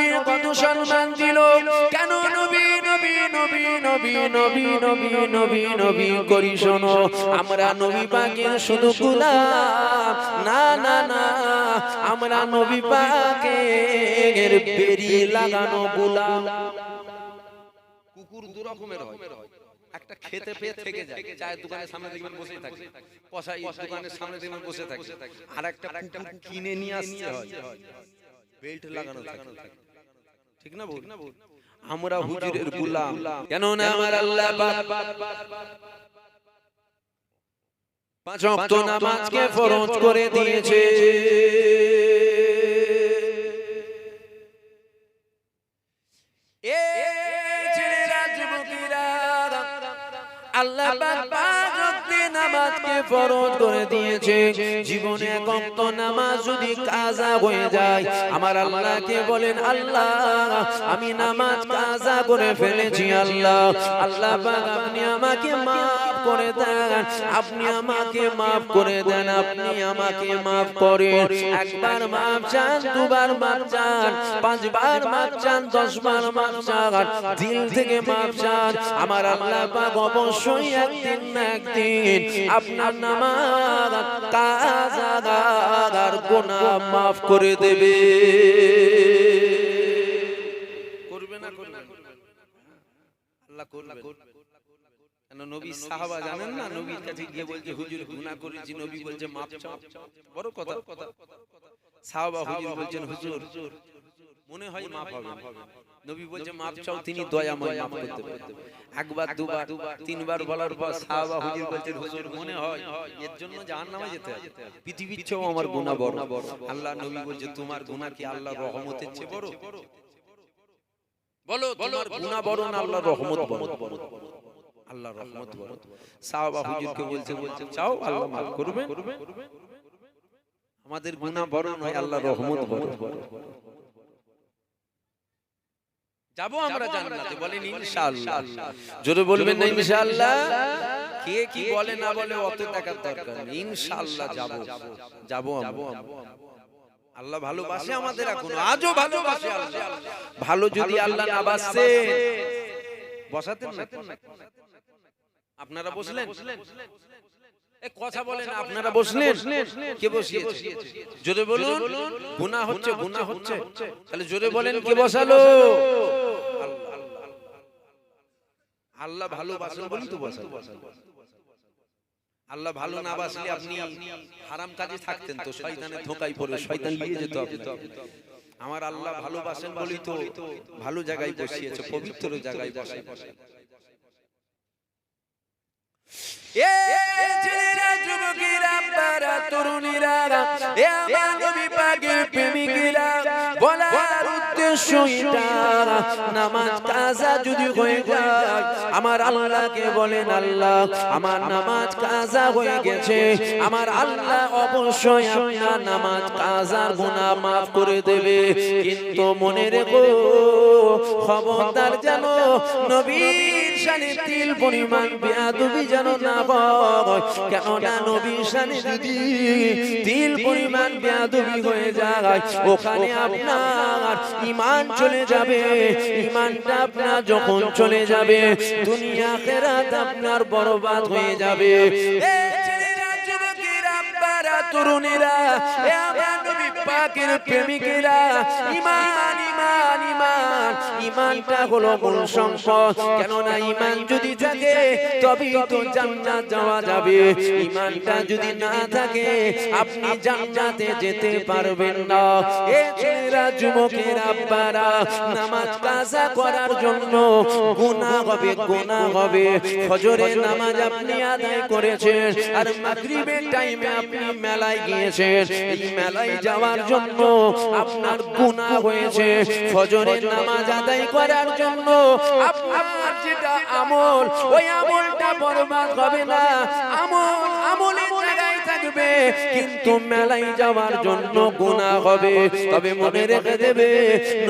নবীর কত সম্মান দিল? কেন নবী নবী নবী নবী নবী নবী নবী নবী করি শোনো, আমরা নবী পাকের শুধু গুলাম। না না না, আমরা নবী পাকের বেরি লাগানো গুলাম। কুকুর দু রকমের হয়। একটা খেতে পেয়ে থেকে যায় চায়ের দোকানের সামনে দেখবেন বসে থাকে। কসাই দোকানের সামনে দেখবেন বসে থাকে। আর একটা কিনে নিয়ে আসতে হয়। বেল্ট লাগানো থাকে। ঠিক না ভুল? আমরা হুজুরের গুলাম। কেন না আমার আল্লাহ পাক পাঁচ ওয়াক্ত নামাজকে ফরজ করে দিয়েছে। আল্লাহ নামাজকে ফরজ করে দিয়েছে। জীবনে ওয়াক্ত নামাজ যদি কাজা হয়ে যায়, আমার আল্লাহকে বলেন, আল্লাহ, আমি নামাজ কাজা করে ফেলেছি, আল্লাহ। আল্লাহ আপনি আমাকে মাফ করে দেন। আপনি আমাকে মাফ করে দেন। আপনি আমাকে মাফ করেন একবার মাফ চান দুবার মাফ চান পাঁচবার মাফ চান দশবার মাফ চান। দিল থেকে মাফ চান। আমার আল্লাহ পাক অবশ্যই একদিন না একদিন আপনার নামাজ কাজাগার গুনাহ মাফ করে দেবে। করবে না করবে না? আল্লাহ করবে। কেন নবী সাহাবা জানেন না? নবীর কাছে গিয়ে বলছে হুজুর গুনাহ করেছি। নবী বলছে মাপ চাও। বড় কথা। সাহাবা হুজুর বলছেন হুজুর মনে হয় মাপ হবে। নবী বলছে মাপ চাও তিনি দয়াময় করতে একবার দুবার তিনবার বলার পর সাহাবা হুজুর বলছেন হুজুর মনে হয় এর জন্য জাহান্নামে যেতে হবে। পৃথিবীর চেয়েও আমার গুনাহ বড়। আল্লাহ নবী বলছে তোমার গুনাহ কি আল্লাহর রহমতের চেয়ে বড় বলো তোমার গুনাহ বড়। না আল্লাহর রহমত বড় আল্লাহর রহমত বড়। সাহাবা হুজুরকে বলছে বলছে চাও আল্লাহ মাফ করবে আমাদের গুনাহ বড়। নয় আল্লাহর রহমত বড়। যাব আমরা জান্নাতে বলেন ইনশাআল্লাহ। জোরে বলবেন না ইনশাআল্লাহ? কে কি বলে না বলে অত টাকার দরকার নেই। ইনশাআল্লাহ যাব। যাব আমরা। আল্লাহ ভালোবাসে আমাদের এখন। আজও ভালোবাসে আল্লাহ। ভালো যদি আল্লাহ না? বাসে বসাতেন না। আপনারা বসলেন এ কথা বলেন আপনারা বসলেন কে বসিয়েছে জোরে বলুন গুনাহ হচ্ছে গুনাহ হচ্ছে তাহলে জোরে বলেন কে বসালো আল্লাহ ভালোবাসেন বলি তো বসালো আল্লাহ ভালো না বাসলে আপনি হারাম কাজে থাকতেন তো শয়তানের ধোকায় পড়ে শয়তান নিয়ে যেত আমার আল্লাহ ভালোবাসেন বলি তো ভালো জায়গায় বসিয়েছে পবিত্র জায়গায় বসে এ ছেলেরা যুবকেরা আব্বারা তরুণীরা এ আমার নবী পাকের প্রেমিকেরা এটা নামাজ কাজা আমার আল্লাহকে বলেন, আল্লাহ, আমার নামাজ কাজা হয়ে গেছে, আমার আল্লাহ অবশ্যই আপনার নামাজ কাজার গুনাহ মাফ করে দেবে। কিন্তু মনে রেখো, খবরদার যেন নবীর শানে তিল পরিমাণ বেয়াদবি যেন না হয় কেননা নবীর শানে তিল পরিমাণ বেয়াদবি হয়ে যায়, ওখানে আপনার ইমান চলে যাবে, ইমানটা আপনার যখন চলে যাবে, দুনিয়া খেরাত আপনার বরবাদ হয়ে যাবে। তরুণীরা আমার নবী প্রেমিকেরা, ইমান ইমান ইমান। ইমানটা হলো মূল সম্পদ। কেননা ইমান যদি থাকে, তবেই তো জান্নাত যাওয়া যাবে। ইমানটা যদি না থাকে, আপনি জান্নাতে যেতে পারবেন না। এ ছেলেরা, যুবকের আব্বারা, নামাজ কাজা করার জন্য গুনাহ হবে গুনাহ হবে। ফজরের নামাজ আপনি আদায় করেছেন, আর মাগরিবের টাইমে আপনি মেলায় গিয়েছেন। এই মেলায় যাওয়ার জন্য আপনার গুনাহ হয়েছে। ফজরের নামাজ আদায় করার জন্য। আপনার যেটা আমল ওই আমলটা বরবাদ হবে না। আমল থাকবে কিন্তু মেলায় যাওয়ার জন্য গুনাহ হবে। তবে মনে রেখে দেবে,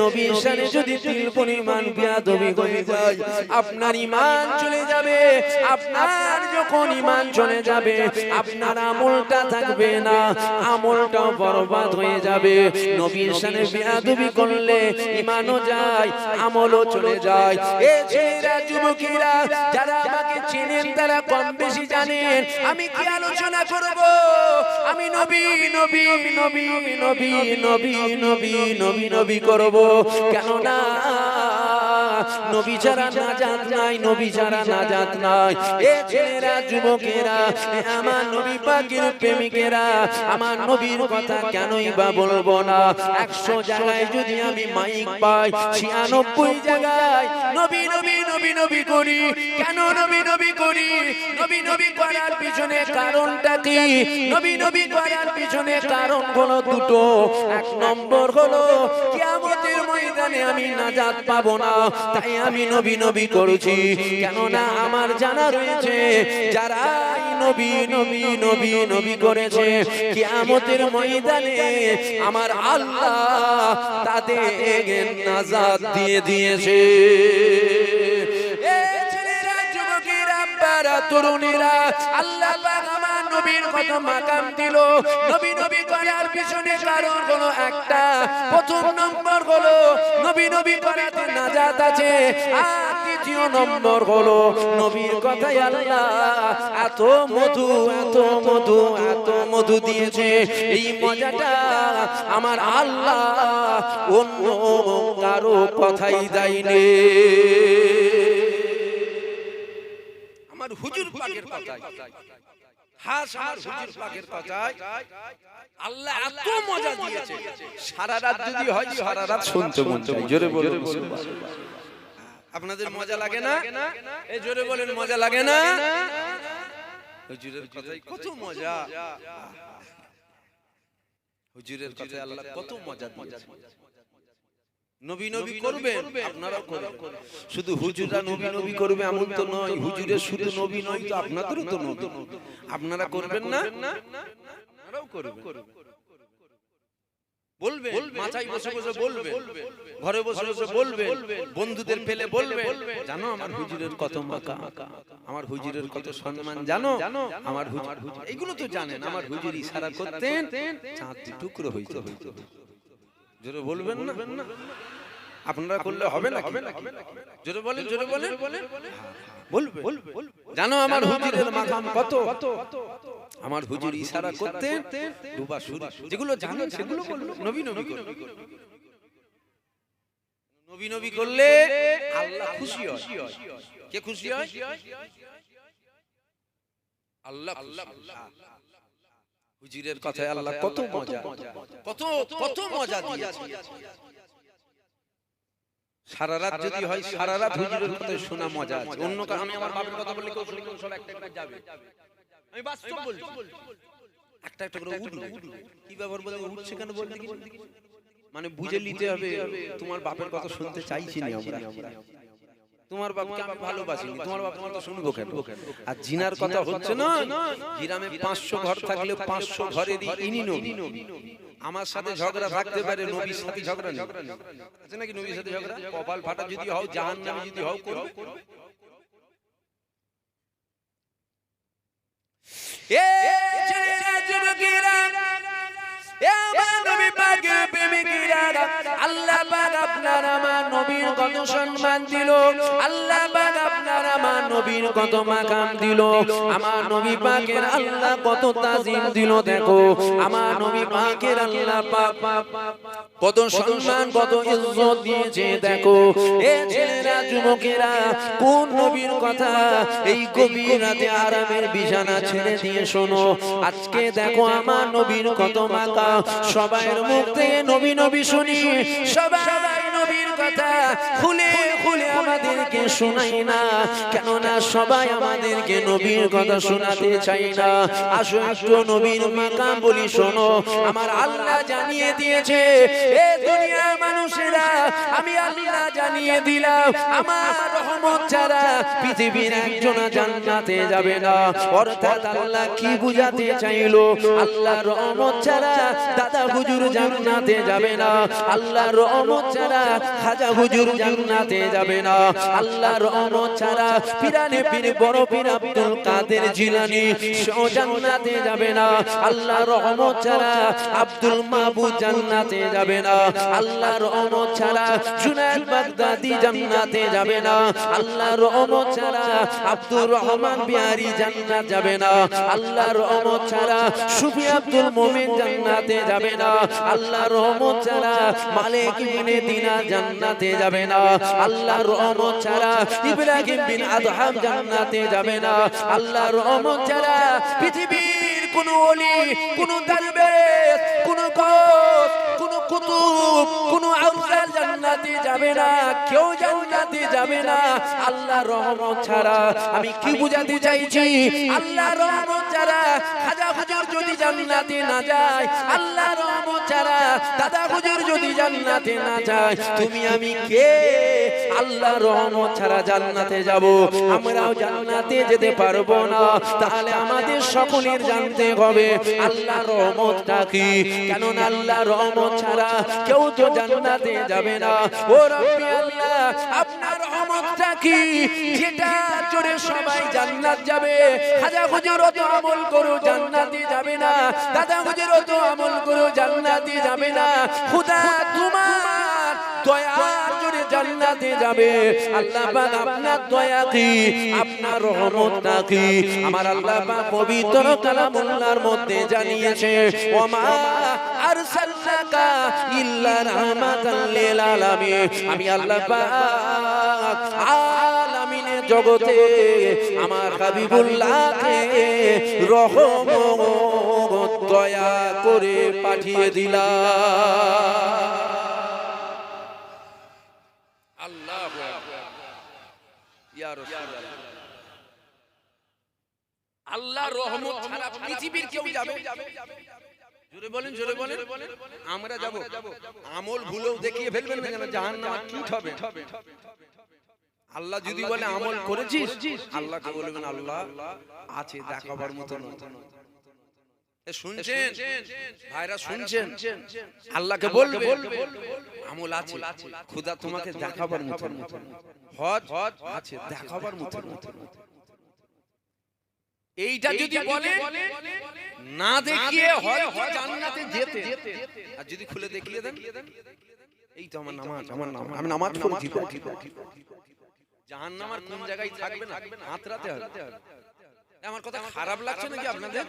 নবীর সানে যদি তিল পরিমাণ বিয়াদবি হয়ে যায়, আপনার ইমান চলে যাবে। আপনার যখন ইমান চলে যাবে, আপনার আমলটা থাকবে না আমলটা বরবাদ হয়ে যাবে। নবীর সানে বিয়াদবি করলে ইমানও যায়, আমলও চলে যায়। এ ছেলেরা, যুবকেরা, যারা আমাকে চেনেন, তারা কম বেশি জানেন। আমি কি আলোচনা করব? আমি নবী নবী নবী নবী নবী নবী নবী নবী করব। কেননা নবী নাজাত নাই, নবী নাজাত নাই। এ ছেলেরা, যুবকেরা আমার নবী পাকের প্রেমিকেরা, আমার নবীর কথা কেনই বা বলব না? একশো জায়গায় যদি আমি মাইক পাই, ছিয়ানব্বই জায়গায়, নবী নবী নবী নবী করি। কেন নবী নবী করি? নবী নবী করার পিছনে কারণটা কি? নবী নবী করার পিছনে কারণ হলো দুটো। এক নম্বর হলো কিয়ামতের ময়দানে আমি নাজাত পাবো না। তাই আমি নবী নবী করেছি। কেননা আমার জানা রয়েছে যারা নবী নবী নবী নবী করেছে, কিয়ামতের ময়দানে আমার আল্লাহ তাদের নাজাত দিয়ে দিয়েছে। তরুণীরা, আল্লাহ নবীর কত মাকাম দিল। নবী নবী একটা প্রথম নম্বর হলো নবী নবী করাতে আছে নম্বর হলো নবীর কথাই আল্লাহ এত মধু এত মধু এত মধু দিয়েছে। এই মজাটা আমার আল্লাহ অন্য কারও কথাই দেয়নি। আমার হুজুর পাকের কথায় হাস আমার হুজুর পাকের কথায় আল্লাহ এত মজা দিয়েছে। সারা রাত যদি হয় সারা রাত শুনতে মন চাই জোরে বলুন আপনাদের মজা লাগে না? এই জোরে বলেন মজা লাগে না? হুজুরের কথায় কত মজা। হুজুরের কথায় আল্লাহ কত মজা দিয়েছে। নবী নবী করবেন শুধু হুজুররা নবী নবী করবে এমন তো নয় হুজুরের শুধু নবী নয় তো আপনাদেরও তো নবী। আপনারা করবেন না? আপনারাও করবেন। বলবেন মাথায় বসে বসে বলবেন। ঘরে বসে বসে বলবেন বন্ধুদের ফেলে বলবে জানো আমার হুজুরের কত মাকা? আমার হুজুরের কত সম্মান জানো? আমার হুজুর এগুলো তো জানেন আমার হুজুর ইশারা করতেন চাঁদ টুকরো হইতো। হইতো। জোরে বলবেন না? আপনারা করলে হবে না হবে না জোরে বলেন জোরে বলেন। বলবে। জানো আমার হুজুরের মাকাম কত? আমার হুজুর ইশারা করতেন ডুবা সুর। যেগুলো জানেন সেগুলো বলুন। নবী নবী। নবী নবী করলে আল্লাহ খুশি হয়। কে খুশি হয়? আল্লাহ আল্লাহ হুজুরের কথায় আল্লাহ কত মজা। কত কত মজা দিয়েছে। সারা রাত যদি হয় সারা রাত হুজুরের কথা শোনা মজা আছে। অন্য কারণ আমি আমার বাবার কথা বললে কেউ সব একটা একটা যাবে। আমি বাস্তব বলছি। একটা একটা করে উঠল কি ব্যাপার বলে উঠছে কেন বলতে মানে বুঝে নিতে হবে তোমার বাপের কথা শুনতে চাইছি না আমরা। তোমার বাপকে আমি ভালোবাসি তোমার বাপ কথা শুনব কেন? আর জিনার কথা হচ্ছে না? গ্রামে পাঁচশো ঘর থাকলে পাঁচশো ঘরেরই ইনি নবী। আমার সাথে ঝগড়া থাকতে পারে নবীর সাথে ঝগড়া নেই। আছে নাকি নবীর সাথে ঝগড়া? কপাল ফাটা যদি হও জাহান নামে যদি হও করবে। এ যুবকেরা, কত সম্মান কত ইজ্জত দিয়েছে, দেখো যুবকেরা, কোন নবীর কথা এই গভীর রাতে আরামের বিছানা ছেড়ে দিয়ে শোনো, আজকে দেখো আমার নবীর কত মাকা সবাইয়ের মুখ থেকে নবী নবী শুনি সবাই নবীর কথা খুলে আমাদেরকে শোনাই না। কেননা সবাই আমাদেরকে নবীর কথা শোনাতে চাই না। আসো একটু নবীর মাকাম বলি শোনো। আমার আল্লাহ জানিয়ে দিয়েছে, এ দুনিয়ার মানুষেরা, আমি আল্লাহ জানিয়ে দিলাম, আমার রহমত ছাড়া পৃথিবীর একজন জান্নাতে যাবে না। অর্থাৎ আল্লাহ কি বুঝাতে চাইলো? আল্লাহ রহমত ছাড়া দাদা হুজুর জান্নাতে যাবে না। আল্লাহ রহমত ছাড়া খাজা হুজুর জান্নাতে যাবে না। আল্লাহ রহমত ছাড়া পিরানে পীর বড় পীর আব্দুল কাদের জিলানি জান্নাতে যাবে না। আল্লাহ রহমত ছাড়া আব্দুল মাহবুব জান্নাতে যাবে না। আল্লাহ রহমত ছাড়া জুনায়েদ বাগদাদি জান্নাতে যাবে না। আল্লাহ রহমত ছাড়া আব্দুর রহমান বিহারি জান্নাত যাবে না। আল্লাহ রহমত ছাড়া সুফি আব্দুল মোমিন জান্নাতে যাবে না। আল্লাহ রহমত ছাড়া মালিক ইবনে দিনা জান্নাতে যাবে না। আল্লাহ রহমত ছাড়া ইব্রাহিম বিন আদহাম জান্নাতে যাবে না। আল্লাহ রহমত ছাড়া পৃথিবীর কোন ওলি, কোন দরবেশ, কোন কোস, কোন কুতুব, কোন আফজাল জান্নাতে যাবে না। কেউ জান্নাতে যাবে না। আল্লাহ রহমত ছাড়া। আমি কি বুঝাতে চাইছি? আল্লাহ রহমত ছাড়া হুজুর যদি জান্নাতে না যায় আল্লাহ রহমত ছাড়া দাদা হুজুর যদি জান্নাতে না যায়, তুমি আমি কে? আল্লাহ রহমত ছাড়া জান্নাতে যাব। আমরাও জান্নাতে যেতে পারব না। তাহলে আমাদের সকলের জানতে হবে আল্লাহ রহমতটা কি? কেন আল্লাহ রহমত ছাড়া কেউ তো জান্নাতে যাবে না। ও রব্বি আল্লাহ, আপনার রহমতটা কি? যেটা জোরে সবাই জান্নাত যাবে। খাজা হুজুর তো আমল করো জান্নাতে যাবে না। দাদা হুজুর তো আমল করো জান্নাতে যাবে না। খুদা তোমার জান্নাতে যাবে। আল্লাহ পাক আপনার দয়া কি? আপনার রহমতটা কি? আমার আল্লাহ পাক পবিত্র কালামুল্লাহর মধ্যে জানিয়েছে, ওমা ইল্লা লিল আমি আল্লাহ পাক আলামিনের জগতে আমার হাবিবুল্লাহকে রহমত দয়া করে পাঠিয়ে দিলাম আল্লাহ আমরা যাব। আমল ভুলেও দেখিয়ে ফেলবেন না জাহান্নামে হবে। আল্লাহ যদি বলে আমল করেছিস আল্লাহকে বলবেন আল্লাহ আছে দেখাবার মতো শুনছেন? ভাইরা শুনছেন? আল্লাহকে বলবে? আমল আছে। খুদা তোমাকে দেখাবার মতো হজ হজ আছে দেখাবার মতো এইটা যদি বলে না দেখিয়ে হয়তো জান্নাতে যেতে। আর যদি খুলে দেখিয়ে দেন? এই তো আমার নামাজ আমার নামাজ। আমি নামাজ পড়ছি জাহান্নামার কোন জায়গায় থাকবে না। হাতরাতে হবে। আমার কথা খারাপ লাগছে নাকি আপনাদের?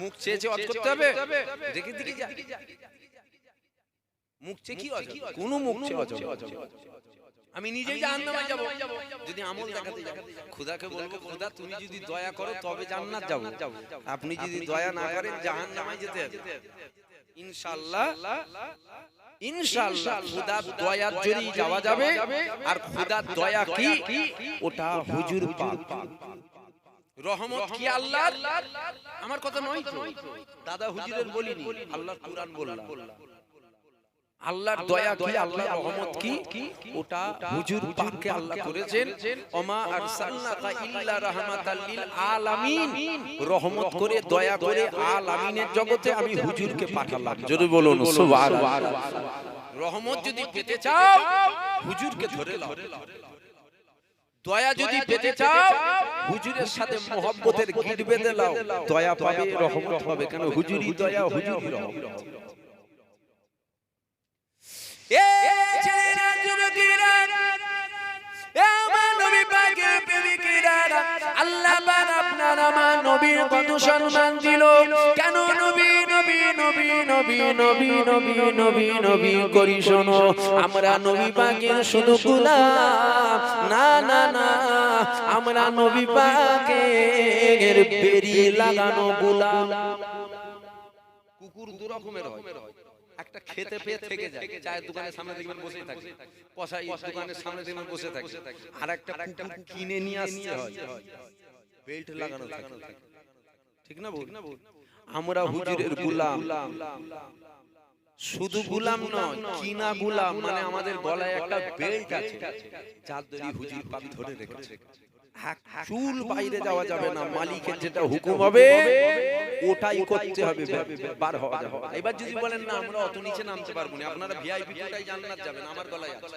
মুখ চেয়ে চেয়ে অজ করতে হবে? দেখে দিকে মুখ চেয়ে কি অজ কোন মুখ চেয়ে অজ আমি নিজেই জাহান্নামে যাব। যদি আমল দেখাতে যাব খোদাকে বলব খোদা তুমি যদি দয়া করো তবে জান্নাত যাব। আপনি যদি দয়া না করেন জাহান্নামে যেতে হবে। ইনশাআল্লাহ। ইনশাআল্লাহ খোদার দয়া যাওয়া যাবে আর খোদার দয়া কি? ওটা হুজুর পাক। রহমত কি আল্লাহ আমার কথা নয় তো। দাদা হুজুরের বলিনি আল্লাহ কুরআন বললাম। আল্লাহর দয়া কি আল্লাহর রহমত কি? ওটা হুজুর পাককে আল্লাহ করেছেন ওমা আরসালনাকা ইল্লা রাহমাতাল লিল আলামিন। রহমত করে দয়া করে আলামিনের জগতে আমি হুজুরকে পাঠালাম যদি বলুন সুবহানাল্লাহ। রহমত যদি পেতে চাও হুজুরকে ধরে দয়া যদি পেতে চাও হুজুরের সাথে মোহব্বতের গিট বেঁধে দয়া পাবে রহমত হবে। কেন? হুজুরি দয়া হুজুরি রহমত এ ছেলেরা যুবকেরা এ আমার নবী পাকের প্রেমিকেরা আল্লাহ পাক আপনার আমার কেন নবী নবী নবী নবী নবী নবী নবী নবী করি আমরা নবী পাকের শুধু না না না, আমরা নবী পাকের বেরি লাগানো গোলাম। কুকুর দু রকমের হয়। একটা খেতে পেয়ে থেকে যায়। চায়ের দোকানের সামনে দেখবেন বসে থাকে। কষাই দোকানের সামনে দেখবেন বসে থাকে। আর একটা কিনে নিয়ে আসতে হয়। বেল্ট লাগানো থাকে। ঠিক না বল আমরা হুজুরের গুলাম। শুধু গুলাম নয় কিনা গুলাম মানে আমাদের গলায় একটা বেল্ট আছে। যার দড়ি হুজুর পাক ধরে রেখেছে। চুল বাইরে যাওয়া যাবে না মালিকের যেটা হুকুম হবে ওটাই করতে হবে বার হওয়া যাবে এবার যদি বলেন না আমরা অত নিচে নামতে পারব না আপনারা ভিআইপি কোটাই জান্নাত যাবেন আমার গলায় আছে।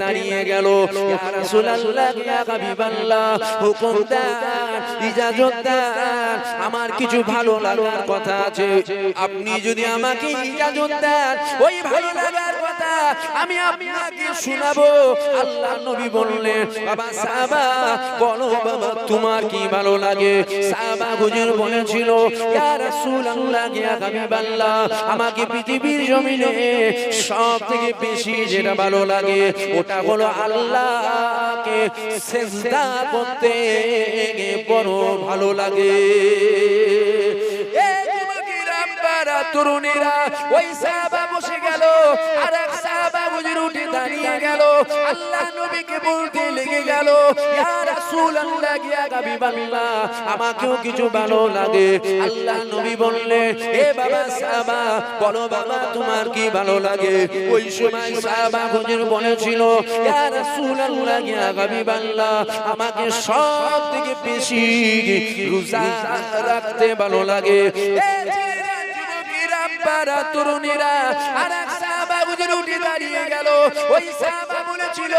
দাঁড়িয়ে গেল। আমার কিছু ভালো লাগার কথা আছে। আপনি যদি আমাকে ইজাজত দেন, ওই ভালো লাগার আমি আপনাকে শোনাবো। আল্লাহ নবী বললেন বাবা সাহাবা বলো বাবা তোমার কি ভালো লাগে? সাহাবা হুজুর বলেছিল ইয়া রাসূলুল্লাহ ইয়া হাবিবাল্লাহ আমাকে পৃথিবীর জমিনে সব থেকে বেশি যেটা ভালো লাগে ওটা হলো আল্লাহকে সেজদা করতে বড় ভালো লাগে। তরুণেরা ওই সাহাবা বসে গেল আর এক সাহাবা হুজুর উঠে দাঁড়িয়ে গেল আল্লাহ নবীকে বলতে লেগে গেল ইয়া রাসূলুল্লাহ হাবিবাল্লাহ আমাকেও কিছু ভালো লাগে আল্লাহ নবী বললেন এ বাবা সাহাবা বলো বাবা তোমার কি ভালো লাগে ওই সময় সাহাবা হুজুর বলেছিল ইয়া রাসূলুল্লাহ হাবিবাল্লাহ আমাকে সব থেকে বেশি রোজা রাখতে ভালো লাগে আব্বারা, তরুণেরা আর এক সাহাবা হুজুর উঠে দাঁড়িয়ে গেল। ওই সাহাবা বলেছিল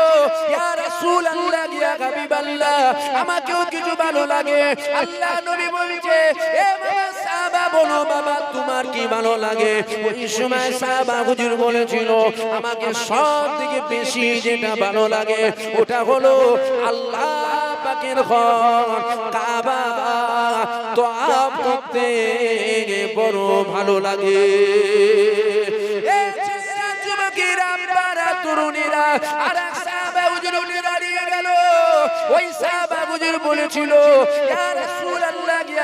ইয়া রাসূলুল্লাহ ইয়া হাবিবাল্লাহ আমাকেও কিছু ভালো লাগে। আল্লাহ নবী বলছে এ সাহাবা বলো বাবা তোমার কি ভালো লাগে? ওই সময় সাহাবা হুজুর বলেছিল আমাকে সব থেকে বেশি যেটা ভালো লাগে ওটা হলো আল্লাহ পাকের ঘর কাবা তো করতে বড় ভালো লাগে তরুণীরা দাঁড়িয়ে গেল। ওই সাহাবা বলেছিল ইয়া রাসূলুল্লাহ,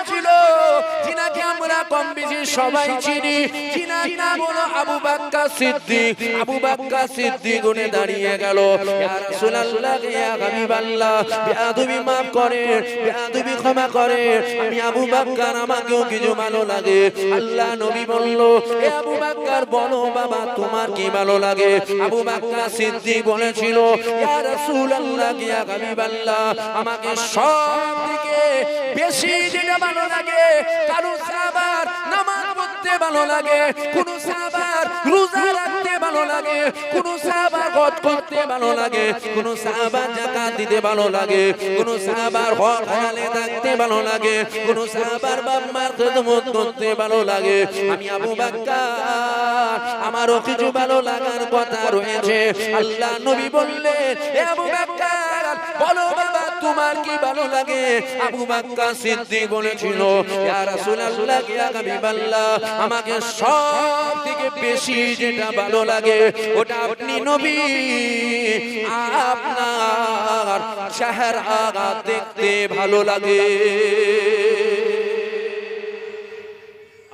বসেছিল যিনাকে আমরা কম বেশি সবাই চিনি। যিনার নাম হলো আবু বাক্কা সিদ্দিক। আবু বাক্কা সিদ্দিক গুনে দাঁড়িয়ে গেল। ইয়া রাসূলুল্লাহ, ইয়া হাবিবাল্লাহ করে, বেয়াদবি ক্ষমা করে। আমি আবু বাক্কার, আমাকেও কিছু ভালো লাগে। আল্লাহ নবী বলল, এ আবু বাক্কার, বলো বাবা, তোমার কি ভালো লাগে? আবু বাক্কা সিদ্দিক বলেছিল, ইয়া আমাকে সব থেকে বেশি যেটা ভালো লাগে, কারও সাহাবার নামাজ পড়তে ভালো লাগে, কোন সাহাবার রোজা রাখতে ভালো লাগে, কোন সাহাবার হজ করতে ভালো লাগে, কোন সাহাবার যাকাত দিতে ভালো লাগে, কোন সাহাবার হক হালালে থাকতে ভালো লাগে, কোন সাহাবার বাপ মার খেদমত করতে ভালো লাগে। আমি আবু বাক্কার, আমারও কিছু ভালো লাগার কথা রয়েছে। আল্লাহ নবী বললেন, এ আবু বাক্কার তোমার কি ভালো লাগে? আবু বাক্কা সিদ্দিক বলেছিল আমাকে সব থেকে বেশি যেটা ভালো লাগে, ওটা আপনি নবী। আপনার চেহারা দেখতে ভালো লাগে।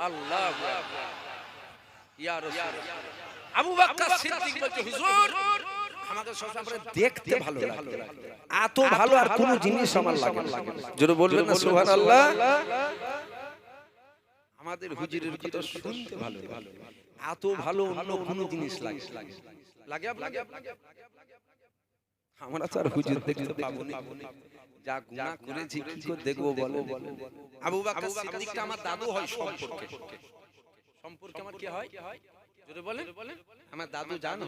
আল্লাহ আবু বকর সিদ্দিক বলছে, হুজুর আমাকে সবসময় দেখতে ভালো লাগে। এত ভালো আর কোন জিনিস আমার লাগে জোরে বলবেন না সুবহানাল্লাহ। আমাদের হুজুরের কথা শুনতে ভালো লাগে। এত ভালো অন্য কোন জিনিস লাগে। লাগে। আপনাকে? আমরা তো আর হুজুর দেখতে পাবো না। যা গুনাহ করেছি কি করে দেখব বলো আবু বকর সিদ্দিকটা আমার দাদু হয় সম্পর্কে। সম্পর্কে। আমার কি হয়? জোরে বলেন। আমার দাদু জান।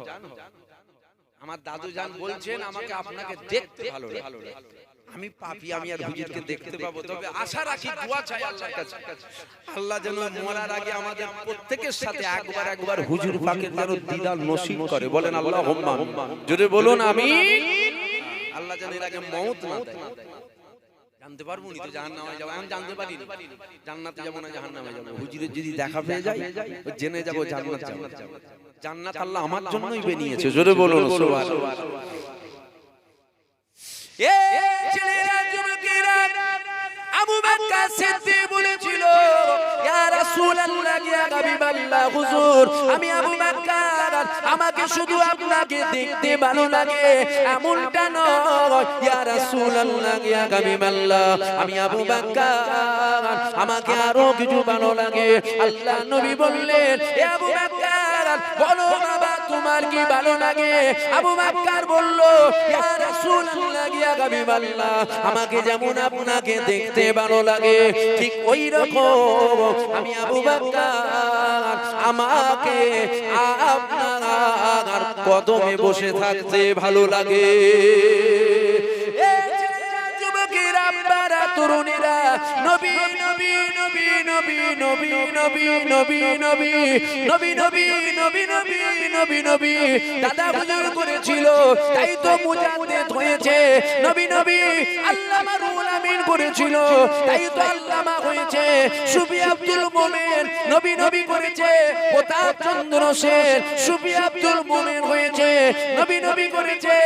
আমার দাদু জান বলছেন আমাকে আপনাকে দেখতে ভালো লাগে আমি পাপি আমি আর হুজুরকে দেখতে পাবো। তবে আশা রাখি দোয়া চাই আল্লাহর কাছে। আল্লাহ যেন মরার আগে আমাদের প্রত্যেকের সাথে একবার একবার হুজুর পাকের যেন দিদার নসিব করে বলেন আল্লাহ যদি বলুন আমি আল্লাহ যেন এর আগে মউত না দেয়। জানতে পারব নি তো জাহান্নামে যাব। আমি জানতে পারি জান্নাতে যাব না জাহান্নামে যাব। হুজুরের যদি দেখা পেয়ে যাই ও জেনে যাব। জান্নাত যাব। জান্নাত আল্লাহ আমার জন্যই বেনিয়েছে। জোরে বলুন সুবহানাল্লাহ এ ছেলেরা যুবকেরা আবু বকর সিদ্দিক বলেছিল ইয়া রাসূলুল্লাহ ইয়া হাবিবাল্লাহ হুজুর আমি আবু বকর আমাকে শুধু আপনাকে দেখতে ভালো লাগে এমনটা নয় ইয়া রাসূলুল্লাহ ইয়া হাবিবাল্লাহ আমি আবু বকর আমাকে আরও কিছু ভালো লাগে আল্লাহ নবী বললেন এ আবু বকর বলো বাবা তোমার কি ভালো লাগে? আবু বলল, ইয়া আমাকে যেমন আপনাকে দেখতে ভালো লাগে, ঠিক ওই রকম আমি আবু বকর আমাকে আপনার কদমে বসে থাকতে ভালো লাগে। তরুণীরা নবী নবী নবী নবী নবী নবী নবী নবী নবী নবী নবী নবী নবী নবী দাদা হুজুর করেছিল তাই তো মুজাদ্দিদ হয়েছে নবী নবী আল্লামা রুহুল আমিন করেছিল তাই তো আল্লামা হয়েছে সুফি আব্দুল মোমেন নবী নবী করেছে চন্দ্র সেন আব্দুল মোমেন হয়েছে, নবী নবী করেছে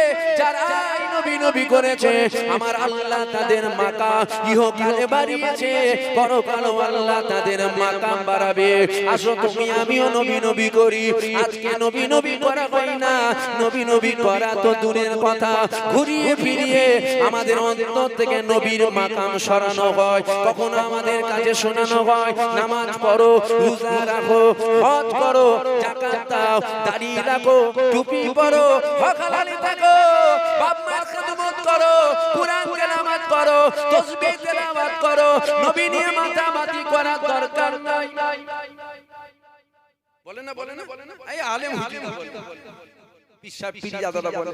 নবী নবী করেছে। আমার আল্লাহ তাদের মাকা ইহকালে বাড়িয়েছে আল্লাহ তাদের মাকাম বাড়াবে। আসো তুমি, আমিও নবী নবী করি। আজকে নবী নবী করা হয় না, নবী নবী করা তো দূরের কথা। ঘুরিয়ে ফিরিয়ে আমাদের অন্তর থেকে নবীর মাকাম সরানো হয়, কখনো আমাদের কাছে শোনানো হয়। নামাজ পড়ো, রোজা রাখো, হজ করো জাকাত দাও দাড়ি রাখো টুপি পরো হকালালি থাকো বাপ মার খেদমত করো কুরআন তেলাওয়াত করো তাসবিহ তেলাওয়াত করো নবী নিয়ে মাতামাতি করার দরকার নাই বলে না বলে না এই আলেম হুজুর বলে পিসা পিরিয়া দাদা বলে